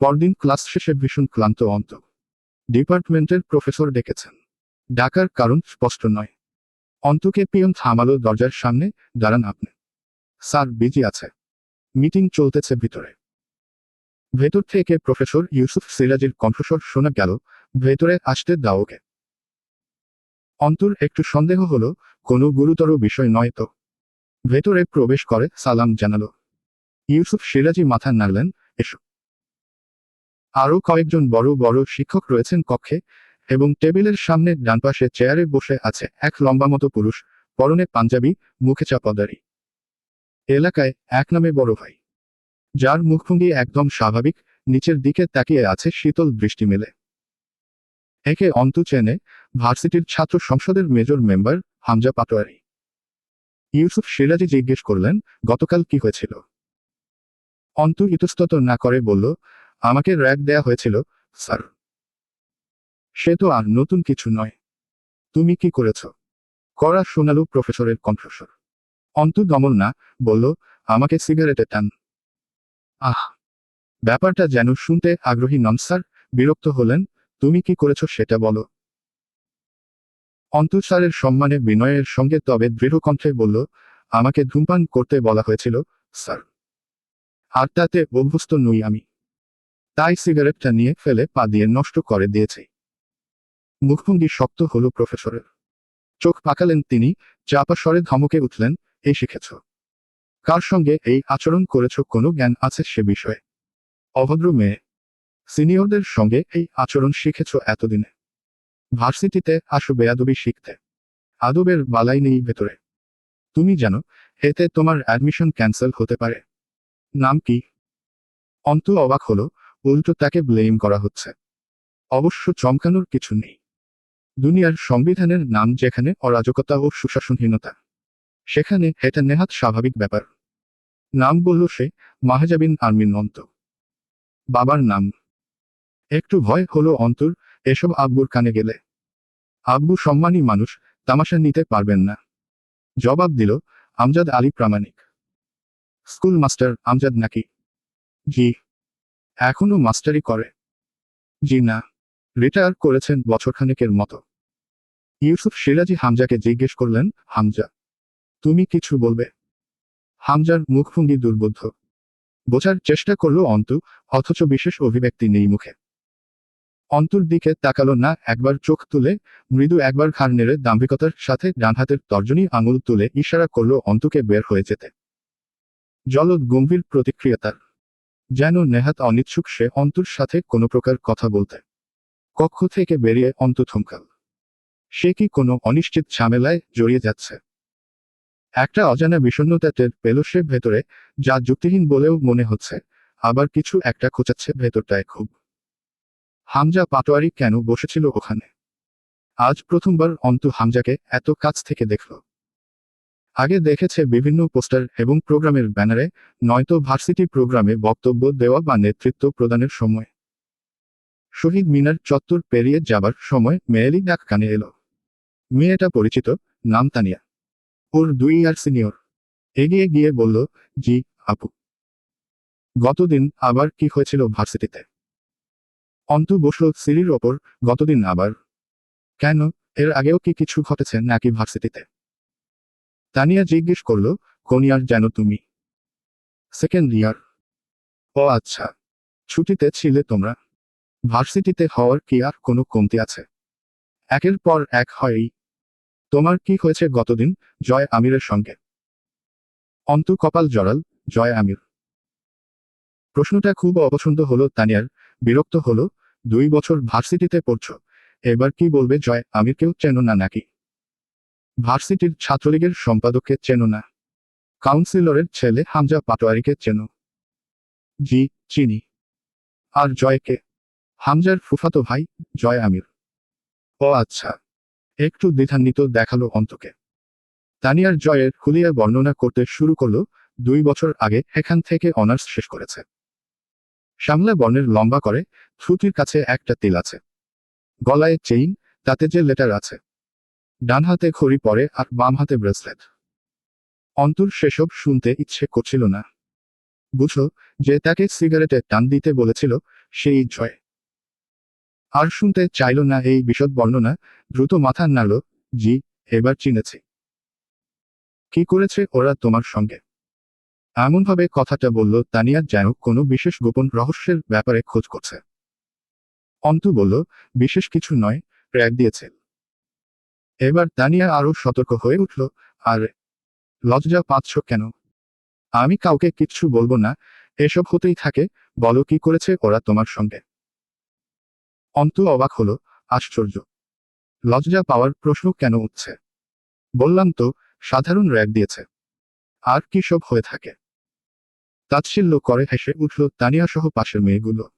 পরদিন ক্লাস শেষে ভীষণ ক্লান্ত অন্ত। ডিপার্টমেন্টের প্রফেসর ডেকেছেন। ডাকার কারণ স্পষ্ট নয়। অন্তকে পিয়ন থামালো দরজার সামনে, দাঁড়ান আপনি। স্যার, বিজি আছে। মিটিং চলতেছে ভিতরে। ভেতর থেকে প্রফেসর ইউসুফ সিরাজির কণ্ঠস্বর শোনা গেল, ভেতরে আসতে দাও ওকে। অন্তর একটু সন্দেহ হলো, কোনো গুরুতর বিষয় নয় তো? ভেতরে প্রবেশ করে সালাম জানালো। ইউসুফ সিরাজি মাথা নাড়লেন, এসো। আরও কয়েকজন বড় বড় শিক্ষক রয়েছেন কক্ষে এবং টেবিলের সামনে ডান পাশে চেয়ারে বসে আছে এক লম্বা মতো পুরুষ, পরনে পাঞ্জাবি, মুখে চাপাদারি এলাকায় এক নামে বড় ভাই। যার মুখভঙ্গি একদম স্বাভাবিক, নিচের দিকে তাকিয়ে আছে শীতল দৃষ্টি মেলে। একে অন্তু চেনে, ভার্সিটির ছাত্র সংসদের মেজর মেম্বার হামজা পাটোয়ারি। ইউসুফ সিরাজি জিজ্ঞেস করলেন, গতকাল কি হয়েছিল? অন্তু ইতস্তত না করে বলল আমাকে র্যাক দেয়া হয়েছিল, স্যার। সে তো আর নতুন কিছু নয়। তুমি কি করেছ? করা শোনালো প্রফেসরের কণ্ঠস্বর। অন্তু দমল না, বলল, আমাকে সিগারেটে টান। আহ! ব্যাপারটা যেন শুনতে আগ্রহী নন, স্যার। বিরক্ত হলেন, তুমি কি করেছ সেটা বলো। অন্তু স্যারের সম্মানে বিনয়ের সঙ্গে তবে দৃঢ় কণ্ঠে বলল, আমাকে ধূমপান করতে বলা হয়েছিল, স্যার। আর তাতে অভ্যস্ত নই আমি। তাই সিগারেটটা নিয়ে ফেলে পা দিয়ে নষ্ট করে দিয়েছে। মুখভঙ্গি শক্ত হল প্রফেসরের। চোখ পাকালেন তিনি চাপা স্বরে ধমকে উঠলেন, এই শিখেছ। কার সঙ্গে এই আচরণ করেছ কোনো জ্ঞান আছে সে বিষয়ে? অভদ্র মেয়ে। সিনিয়রদের সঙ্গে এই আচরণ শিখেছ এতদিনে। ভার্সিটিতে আসো বেয়াদবি শিখতে। আদবের বালাই নেই ভেতরে। তুমি জানো, এতে তোমার অ্যাডমিশন ক্যান্সেল হতে পারে। নাম কি? অন্ত অবাক হলো উল্টো তাকে ব্লেম করা হচ্ছে। অবশ্য চমকানোর কিছু নেই। দুনিয়ার সংবিধানের নাম যেখানে অরাজকতা ও সুশাসনহীনতা। সেখানে এটা নেহাত স্বাভাবিক ব্যাপার। নাম বলল সে মাহাজাবিন আর্মিন অন্ত বাবার নাম। একটু ভয় হলো অন্তর, এসব আব্বুর কানে গেলে। আব্বু সম্মানী মানুষ, তামাশা নিতে পারবেন না। জবাব দিল, আমজাদ আলী প্রামাণিক। স্কুল মাস্টার, আমজাদ নাকি? জি। এখনও মাস্টারি করে। জি না, রিটায়ার করেছেন বছরখানেকের মতো। ইউসুফ সিরাজি হামজাকে জিজ্ঞেস করলেন, হামজা, তুমি কিছু বলবে? হামজার মুখভঙ্গি দুর্বোধ্য। বোঝার চেষ্টা করল অন্তু, অথচ বিশেষ অভিব্যক্তি নেই মুখে। অন্তুর দিকে তাকালো না, একবার চোখ তুলে, মৃদু একবার ঘাড় নেড়ে দাম্ভিকতার সাথে ডান হাতের তর্জনী আঙুল তুলে ইশারা করল অন্তুকে বের হয়ে যেতে। জলদ গম্ভীর প্রতিক্রিয়া তার। যেন নেহাত অনিচ্ছুক সে অন্তুর সাথে কোনো প্রকার কথা বলতে। কক্ষ থেকে বেরিয়ে অন্ত থমকাল সে কি কোনো অনিশ্চিত ঝামেলায় জড়িয়ে যাচ্ছে? একটা অজানা বিষণ্ণতা টের পেল সে ভেতরে, যা যুক্তিহীন বলেও মনে হচ্ছে, আবার কিছু একটা খোঁচাচ্ছে ভেতরটায় খুব। হামজা পাটোয়ারি কেন বসেছিল ওখানে? আজ প্রথমবার অন্তু হামজাকে এত কাছ থেকে দেখল। আগে দেখেছে বিভিন্ন পোস্টার এবং প্রোগ্রামের ব্যানারে, নয়তো ভার্সিটি প্রোগ্রামে বক্তব্য দেওয়া বা নেতৃত্ব প্রদানের সময়। শহীদ মিনার চত্বর পেরিয়ে যাবার সময় মেয়েলি ডাক কানে এলো। মেয়েটা পরিচিত, নাম তানিয়া। ওর দুই ইয়ার সিনিয়র। এগিয়ে গিয়ে বলল, জি, আপু। গতদিন আবার কি হয়েছিল ভার্সিটিতে? অন্তু বসল সিঁড়ির ওপর, গতদিন আবার। কেন? এর আগেও কি কিছু ঘটেছে নাকি ভার্সিটিতে? তানিয়া জিজ্ঞেস করল কোন ইয়ার যেন তুমি? Second year. ও আচ্ছা। ছুটিতে ছিলে তোমরা? ভার্সিটিতে হওয়ার কি আর কোনো কমতি আছে? একের পর এক হয়ই। তোমার কি হয়েছে গতদিন, জয় আমিরের সঙ্গে? অন্তু কপাল জড়াল, জয় আমির। প্রশ্নটা খুব অপছন্দ হলো তানিয়ার, বিরক্ত হলো, দুই বছর ভার্সিটিতে পড়ছ, এবার কি বলবে জয় আমিরকেও চেনো না নাকি? ভার্সিটির ছাত্রলীগের সম্পাদককে চেনো না। কাউন্সিলরের ছেলে হামজা পাটোয়ারিকে চেনো। জি, চিনি। আর জয়কে? হামজার ফুফাতো ভাই জয় আমির। ও আচ্ছা। একটু দ্বিধান্বিত দেখাল অন্তকে। তানিয়ার জয়ের খুলিয়া বর্ণনা করতে শুরু করল দুই বছর আগে এখান থেকে অনার্স শেষ করেছে। সামলা বর্ণের লম্বা করে থ্রুতির কাছে একটা তিল আছে। গলায় চেইন, তাতে যে লেটার আছে। ডান হাতে খড়ি পরে আর বাম হাতে ব্রেসলেট। অন্তর সেসব শুনতে ইচ্ছে করছিল না। বুঝল যে তাকে সিগারেটে টান দিতে বলেছিল সেই জয়। আর শুনতে চাইল না এই বিশদ বর্ণনা, দ্রুত মাথা নাড়ল, জি, এবার চিনেছি। কি করেছে ওরা তোমার সঙ্গে? এমনভাবে কথাটা বলল তানিয়া যেন কোনো বিশেষ গোপন রহস্যের ব্যাপারে খোঁজ করছে। অন্তু বলল, বিশেষ কিছু নয়, ট্র্যাক দিয়েছে। এবার তানিয়া আরও সতর্ক হয়ে উঠল, আর লজ্জা পাচ্ছ কেন? আমি কাউকে কিচ্ছু বলব না, এসব হতেই থাকে, বলো কি করেছে ওরা তোমার সঙ্গে? অন্তু অবাক হলো, আশ্চর্য। লজ্জা পাওয়ার প্রশ্ন কেন উঠছে? বললাম তো, সাধারণ র্যাক দিয়েছে। আর কি সব হয়ে থাকে? তাচ্ছিল্য করে হেসে উঠল তানিয়া সহ পাশের মেয়েগুলো।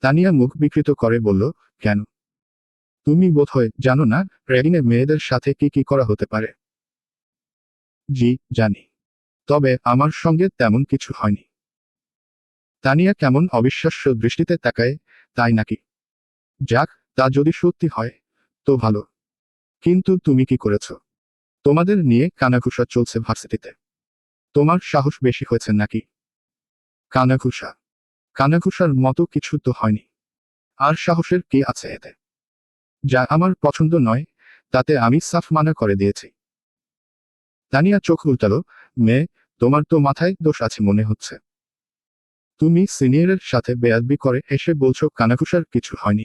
তানিয়া মুখ বিকৃত করে বলল, কেন? তুমি বোধহয় জানো না র্যাগিংয়ে মেয়েদের সাথে কি কি করা হতে পারে? জি, জানি। তবে আমার সঙ্গে তেমন কিছু হয়নি। তানিয়া কেমন অবিশ্বাস্য দৃষ্টিতে তাকায়, তাই নাকি? যাক, তা যদি সত্যি হয়, তো ভালো। কিন্তু তুমি কি করেছ? তোমাদের নিয়ে কানাঘুষা চলছে ভার্সিটিতে। তোমার সাহস বেশি হয়েছে নাকি? কানাঘুষা। কানাঘুষার মতো কিছু তো হয়নি। আর সাহসের কি আছে এতে? যা আমার পছন্দ নয়, তাতে আমি সাফ মানা করে দিয়েছি। তানিয়া চোখ উল্টালো মেয়ে তোমার তো মাথায় দোষ আছে মনে হচ্ছে। তুমি সিনিয়রের সাথে বেয়াদবি করে এসে বলছো কানাঘুষার কিছু হয়নি।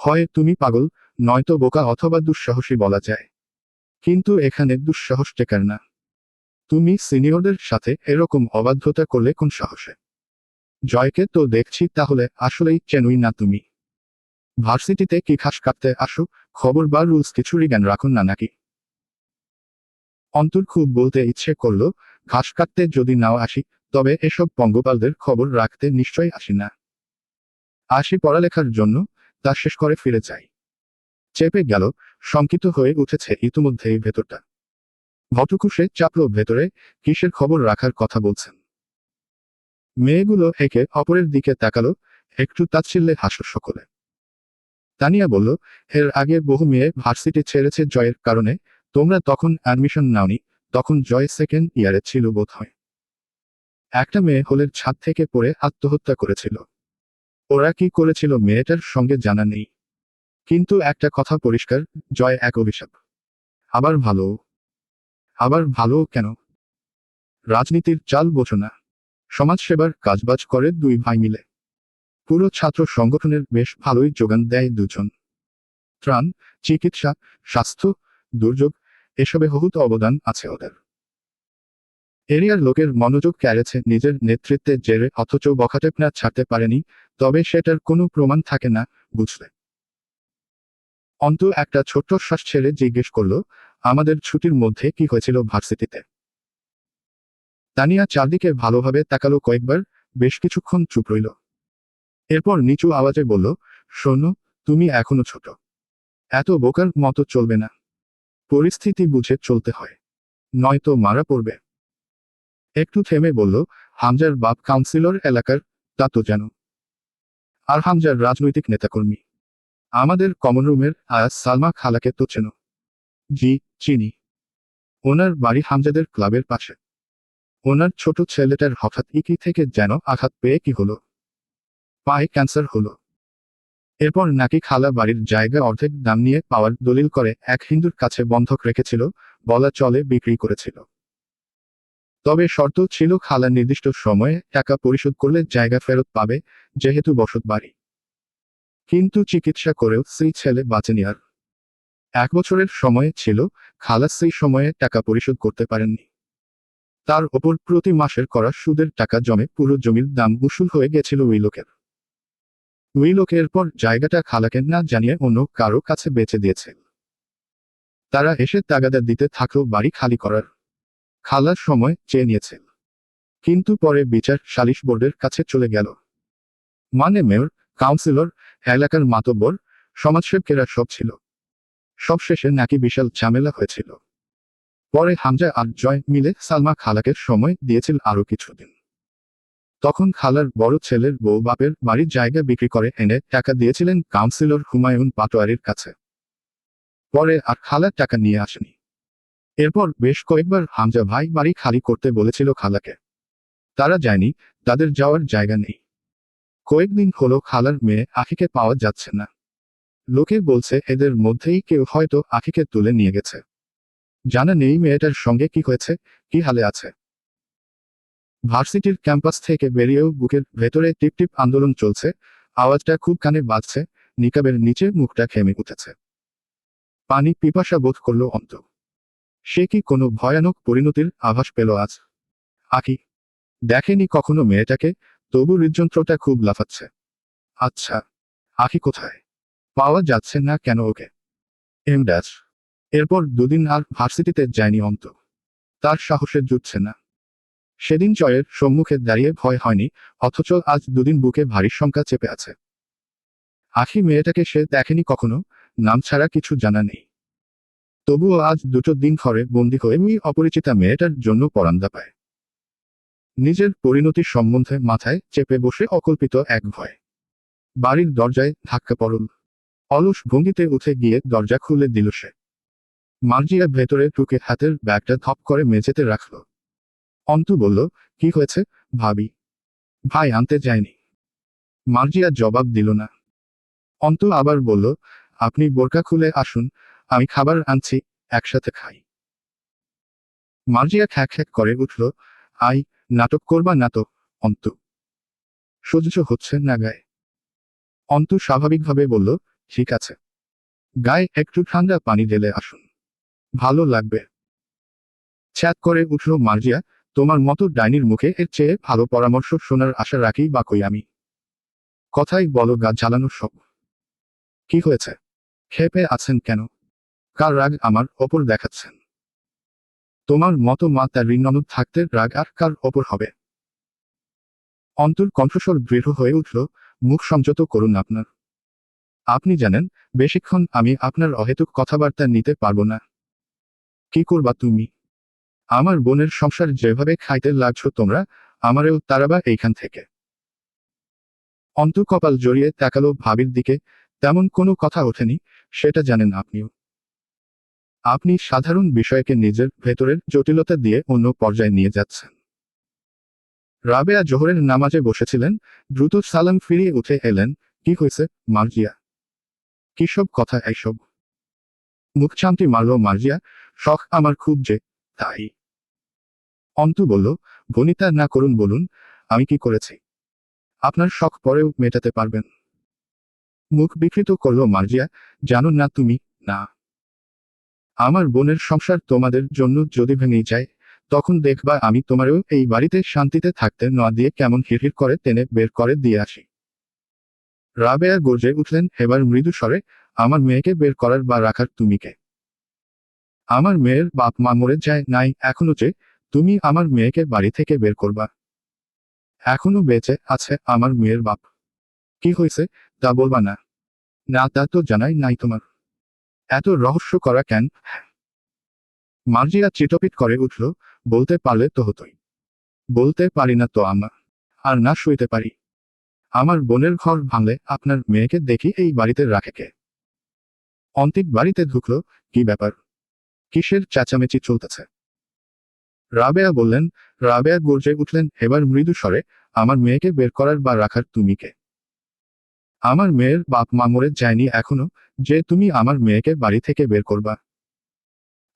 হয় তুমি পাগল, নয়তো বোকা অথবা দুঃসাহসী বলা যায়। কিন্তু এখানে দুঃসাহস টেকার না। তুমি সিনিয়রদের সাথে এরকম অবাধ্যতা করলে কোন সাহসে? জয়কে তো দেখছি তাহলে আসলেই চেনুই না তুমি। ভার্সিটিতে কি খাস কাটতে আসো? খবর বা রুলস কিছুরই জ্ঞান রাখুন না নাকি? অন্তর খুব বলতে ইচ্ছে করল ঘাস কাটতে যদি নাও আসি, তবে এসব পঙ্গপালদের খবর রাখতে নিশ্চয়ই আসি না। আসি পড়ালেখার জন্য, তা শেষ করে ফিরে যাই। চেপে গেল, শঙ্কিত হয়ে উঠেছে ইতিমধ্যেই ভেতরটা। ভটকুশে চাপলো ভেতরে, কিসের খবর রাখার কথা বলছেন? মেয়েগুলো একে অপরের দিকে তাকালো, একটু তাচ্ছিল্যে হাসো সকলে। তানিয়া বলল, এর আগে বহু মেয়ে ভার্সিটি ছেড়েছে জয়ের কারণে। তোমরা তখন অ্যাডমিশন নাওনি, তখন জয় সেকেন্ড ইয়ারে ছিল বোধ হয় একটা মেয়ে হলের ছাদ থেকে পড়ে আত্মহত্যা করেছিল। ওরা কি করেছিল মেয়েটার সঙ্গে জানা নেই। কিন্তু একটা কথা পরিষ্কার, জয় এক অভিশাপ। আবার ভালো। আবার ভালো কেন? রাজনীতির চাল বোঝো না। সমাজসেবার কাজবাজ করে দুই ভাই মিলে। পুরো ছাত্র সংগঠনের বেশ ভালোই যোগান দেয় দুজন। ত্রাণ, চিকিৎসা, স্বাস্থ্য, দুর্যোগ, এসবে বহুত অবদান আছে ওদের। এরিয়ার লোকের মনোযোগ কেড়েছে নিজের নেতৃত্বে জেরে, অথচ বখাটেপ না ছাড়তে পারেনি, তবে সেটার কোনো প্রমাণ থাকে না, বুঝলে। অন্ত একটা ছোট্ট শ্বাস ছেড়ে জিজ্ঞেস করল, আমাদের ছুটির মধ্যে কি হয়েছিল ভার্সিটিতে? তানিয়া চারদিকে ভালোভাবে তাকালো কয়েকবার, বেশ কিছুক্ষণ চুপ রইল। এরপর নিচু আওয়াজে বলল, শোনো, তুমি এখনও ছোট। এত বোকার মতো চলবে না। পরিস্থিতি বুঝে চলতে হয়। নয়তো মারা পড়বে। একটু থেমে বলল, হামজার বাপ কাউন্সিলর এলাকার, তা তো জানো। আর হামজার রাজনৈতিক নেতাকর্মী। আমাদের কমন রুমের সালমা খালাকে তো চেনো। জি, চিনি। ওনার বাড়ি হামজাদের ক্লাবের পাশে। ওনার ছোট ছেলেটার হঠাৎ ইকি থেকে যেন আঘাত পেয়ে কি হলো? পায়ে ক্যান্সার হলো। এরপর নাকি খালা বাড়ির জায়গা অর্ধেক দাম নিয়ে পাওয়ার দলিল করে এক হিন্দুর কাছে বন্ধক রেখেছিল, বলা চলে বিক্রি করেছিল। তবে শর্ত ছিল খালা নির্দিষ্ট সময়ে টাকা পরিশোধ করলে জায়গা ফেরত পাবে, যেহেতু বসত বাড়ি। কিন্তু চিকিৎসা করেও সেই ছেলে বাঁচেনি আর। এক বছরের সময় ছিল, খালা সেই সময়ে টাকা পরিশোধ করতে পারেননি। তার ওপর প্রতি মাসের করা সুদের টাকা জমে পুরো জমির দাম উসুল হয়ে গেছিল ওই লোকের। ওই লোকের পর জায়গাটা খালাকে না জানিয়ে অন্য কারও কাছে বেচে দিয়েছে। তারা এসে তাগাদা দিতে থাকল বাড়ি খালি করার। খালার সময় চেয়ে নিয়েছে। কিন্তু পরে বিচার সালিশ বোর্ডের কাছে চলে গেল। মানে মেয়র, কাউন্সিলর, এলাকার মাতব্বর, সমাজসেবকেরা সব ছিল। সব শেষে নাকি বিশাল ঝামেলা হয়েছিল। পরে হামজা আর জয় মিলে সালমা খালাকের সময় দিয়েছিল আরও কিছুদিন। তখন খালার বড় ছেলের বউ বাপের বাড়ির জায়গা বিক্রি করে এনে টাকা দিয়েছিলেন কাউন্সিলর হুমায়ুন পাটোয়ারির কাছে। পরে আর খালার টাকা নিয়ে আসেনি। এরপর বেশ কয়েকবার হামজা ভাই বাড়ি খালি করতে বলেছিল খালাকে। তারা যায়নি, তাদের যাওয়ার জায়গা নেই। কয়েকদিন হলো খালার মেয়ে আখিকে পাওয়া যাচ্ছে না। লোকে বলছে এদের মধ্যেই কেউ হয়তো আখিকে তুলে নিয়ে গেছে। জানা নেই মেয়েটার সঙ্গে কি হয়েছে, কি হালে আছে। ভার্সিটির ক্যাম্পাস থেকে বেরিয়েও বুকের ভেতরে টিপটিপ আন্দোলন চলছে, আওয়াজটা খুব কানে বাজছে, নিকাবের নিচে মুখটা খেমে উঠেছে। পানি পিপাসা বোধ করল অন্ত। সে কি কোনো ভয়ানক পরিণতির আভাস পেল আজ? আকি। দেখেনি কখনো মেয়েটাকে, তবু হৃদযন্ত্রটা খুব লাফাচ্ছে। আচ্ছা আখি কোথায়? পাওয়া যাচ্ছে না কেন ওকে? M dash. এরপর দুদিন আর ভার্সিটিতে যায়নি অন্ত। তার সাহসে জুটছে না। সেদিন জয়ের সম্মুখে দাঁড়িয়ে ভয় হয়নি, অথচ আজ দুদিন বুকে ভারী শঙ্কা চেপে আছে। আখি মেয়েটাকে সে দেখেনি কখনো, নাম ছাড়া কিছু জানা নেই। তবুও আজ দুটো দিন ঘরে বন্দি হয়ে ওই অপরিচিতা মেয়েটার জন্য পরান্দা পায়। নিজের পরিণতির সম্বন্ধে মাথায় চেপে বসে অকল্পিত এক ভয়। বাড়ির দরজায় ধাক্কা পড়ল। অলস ভঙ্গিতে উঠে গিয়ে দরজা খুলে দিল সে। মার্জিয়া ভেতরে ঢুকে হাতের ব্যাগটা ধপ করে মেঝেতে রাখল। অন্তু বলল, কি হয়েছে? ভাবি। ভাই আনতে যায়নি। মার্জিয়া জবাব দিল না। অন্তু আবার বলল, আপনি বোরকা খুলে আসুন, আমি খাবার আনছি, একসাথে খাই। মার্জিয়া খ্যাক খ্যাক করে উঠল, আই, নাটক করবা না তো, অন্তু? সহ্য হচ্ছে না গায়ে। অন্তু স্বাভাবিকভাবে বলল, ঠিক আছে। গায়ে একটু ঠান্ডা পানি ঢেলে আসুন। ভালো লাগবে। ছ্যাত করে উঠল মার্জিয়া তোমার মতো ডাইনির মুখে এর চেয়ে ভালো পরামর্শ শোনার আশা রাখি বা কই আমি। কথাই বলো গা জ্বালানো সব। কি হয়েছে? খেপে আছেন কেন? কার রাগ আমার ওপর দেখাচ্ছেন? তোমার মতো মা তার ঋণনদ থাকতে রাগ আর কার ওপর হবে? অন্তর কণ্ঠস্বর দৃঢ় হয়ে উঠল, মুখ সংযত করুন আপনার। আপনি জানেন, বেশিক্ষণ আমি আপনার অহেতুক কথাবার্তা নিতে পারব না। কি করবা তুমি? আমার বোনের সংসার যেভাবে খাইতে লাগছো তোমরা, আমারেও তারাবা এইখান থেকে। অন্তু কপাল জড়িয়ে তাকালো ভাবির দিকে, তেমন কোনো কথা ওঠেনি, সেটা জানেন আপনিও। আপনি সাধারণ বিষয়কে নিজের ভেতরের জটিলতা দিয়ে অন্য পর্যায়ে নিয়ে যাচ্ছেন। রাবেয়া জোহরের নামাজে বসেছিলেন, দ্রুত সালাম ফিরিয়ে উঠে এলেন, কি হয়েছে, মার্জিয়া? কিসব কথা, এইসব? মুখ চামটি মারল, মার্জিয়া, শখ আমার খুব যে, তাই। অন্তু বলল বনিতা না করুন বলুন, আমি কি করেছি? আপনার শখ পরেও মেটাতে পারবেন। মুখ বিকৃত করল মার্জিয়া, জানো না তুমি, না। আমার বোনের সংসার তোমাদের জন্য যদি ভেঙেই যায়, তখন দেখবা আমি তোমারও এই বাড়িতে শান্তিতে থাকতে না দিয়ে কেমন হিড়হিড় করে টেনে বের করে দিয়ে আসি। রাবেয়া গর্জে উঠলেন, এবার মৃদু স্বরে, আমার মেয়েকে বের করার বা রাখার তুমি কে? আমার মেয়ের বাপ মা মরে যায় নাই এখনও যে তুমি আমার মেয়েকে বাড়ি থেকে বের করবা। এখনও বেঁচে আছে আমার মেয়ের বাপ। কি হয়েছে? তা বলবা না। না, তা তো জানাই নাই তোমার। এত রহস্য করা কেন? মার্জিয়া চিটপিট করে উঠল, বলতে পারলে তো হতোই। বলতে পারি না তো আমা আর না শুইতে পারি। আমার বোনের ঘর ভাঙলে আপনার মেয়েকে দেখি এই বাড়িতে রাখে কে? অন্তিক বাড়িতে ঢুকল, কি ব্যাপার? কিসের চেঁচামেচি চলতেছে? রাবেয়া বললেন, রাবেয়া গর্জে উঠলেন, এবার মৃদু স্বরে, আমার মেয়েকে বের করার বা রাখার তুমি কে? আমার মেয়ের বাপ মা মরে যায়নি এখনও, যে তুমি আমার মেয়েকে বাড়ি থেকে বের করবা।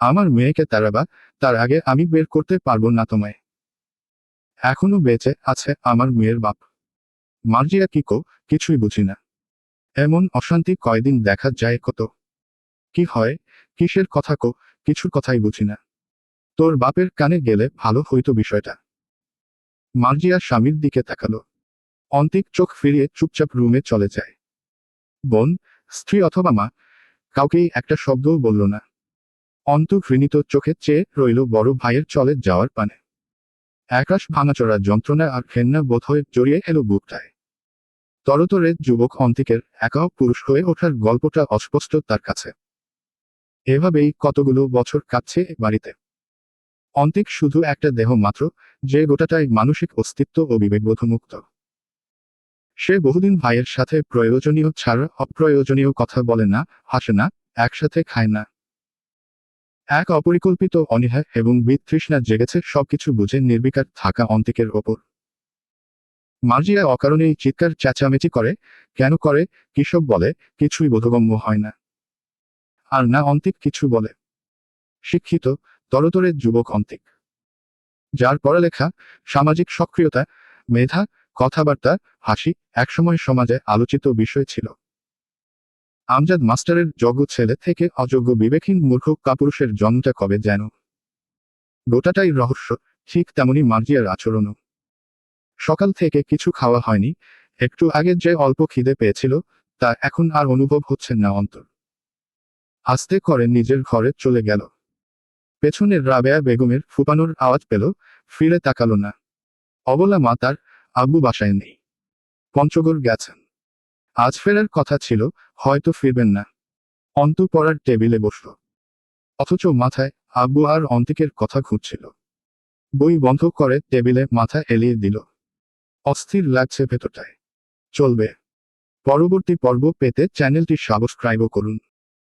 আমার মেয়েকে তারাবা তার আগে আমি বের করতে পারব না তোমায়। এখনও বেঁচে আছে আমার মেয়ের বাপ। মার্জিয়া কি কো, কিছুই বুঝি না। এমন অশান্তি কয়দিন দেখা যায় কত? কি হয়, কিসের কথা কো, কিছুর কথাই বুঝি না। তোর বাপের কানে গেলে ভালো হইতো বিষয়টা। মার্জিয়া স্বামীর দিকে তাকালো। অন্তিক চোখ ফিরিয়ে চুপচাপ রুমে চলে যায়। বোন, স্ত্রী অথবা মা, কাউকেই একটা শব্দও বলল না। অন্তু ঘৃণিত চোখে চেয়ে রইল বড় ভাইয়ের চলে যাওয়ার পানে। একাশ ভাঙাচোরা যন্ত্রণা আর ঘেন্না বোধ হয়ে জড়িয়ে এলো বুকটায়। তরতরে যুবক অন্তিকের একাও পুরুষ হয়ে ওঠার গল্পটা অস্পষ্ট তার কাছে। এভাবেই কতগুলো বছর কাটছে বাড়িতে। অন্তিক শুধু একটা দেহ মাত্র, যে গোটাটাই মানসিক অস্তিত্ব ও বিবেকবোধমুক্ত। সে বহুদিন ভাইয়ের সাথে প্রয়োজনীয় ছাড়া, অপ্রয়োজনীয় কথা বলে না, হাসে না, একসাথে খায় না। এক অপরিকল্পিত অনীহা এবং বিতৃষ্ণা জেগেছে সবকিছু বুঝে নির্বিকার থাকা অন্তিকের ওপর। মার্জিয়া অকারণেই চিৎকার চেঁচামেচি করে, কেন করে? কিসব বলে? কিছুই বোধগম্য হয় না। আর না অন্তিক কিছু বলে। শিক্ষিত তরতরের যুবক অন্তিক। যার পড়ালেখা, সামাজিক সক্রিয়তা, মেধা, কথাবার্তা, হাসি একসময় সমাজে আলোচিত বিষয় ছিল। আমজাদ মাস্টারের যোগ্য ছেলে থেকে অযোগ্য বিবেকহীন মূর্খ কাপুরুষের জন্মটা কবে যেন। গোটাটাই রহস্য, ঠিক তেমনি মার্জিয়ার আচরণও। সকাল থেকে কিছু খাওয়া হয়নি, একটু আগে যে অল্প খিদে পেয়েছিল, তা এখন আর অনুভব হচ্ছে না অন্তর। আস্তে করে নিজের ঘরে চলে গেল। পেছনের রাবেয়া বেগমের ফুপানোর আওয়াজ পেল, ফিরে তাকালো না। অবলা মা তার আব্বু বাসায় নেই। পঞ্চগড় গেছেন। আজ ফেরার কথা ছিল, হয়তো ফিরবেন না। অন্তু পড়ার টেবিলে বসল। অথচ মাথায় আব্বু আর অন্তিকের কথা ঘুরছিল। বই বন্ধ করে টেবিলে মাথা এলিয়ে দিল। অস্থির লাগছে ভেতরটায়। চলবে। পরবর্তী পর্ব পেতে চ্যানেলটি সাবস্ক্রাইবও করুন।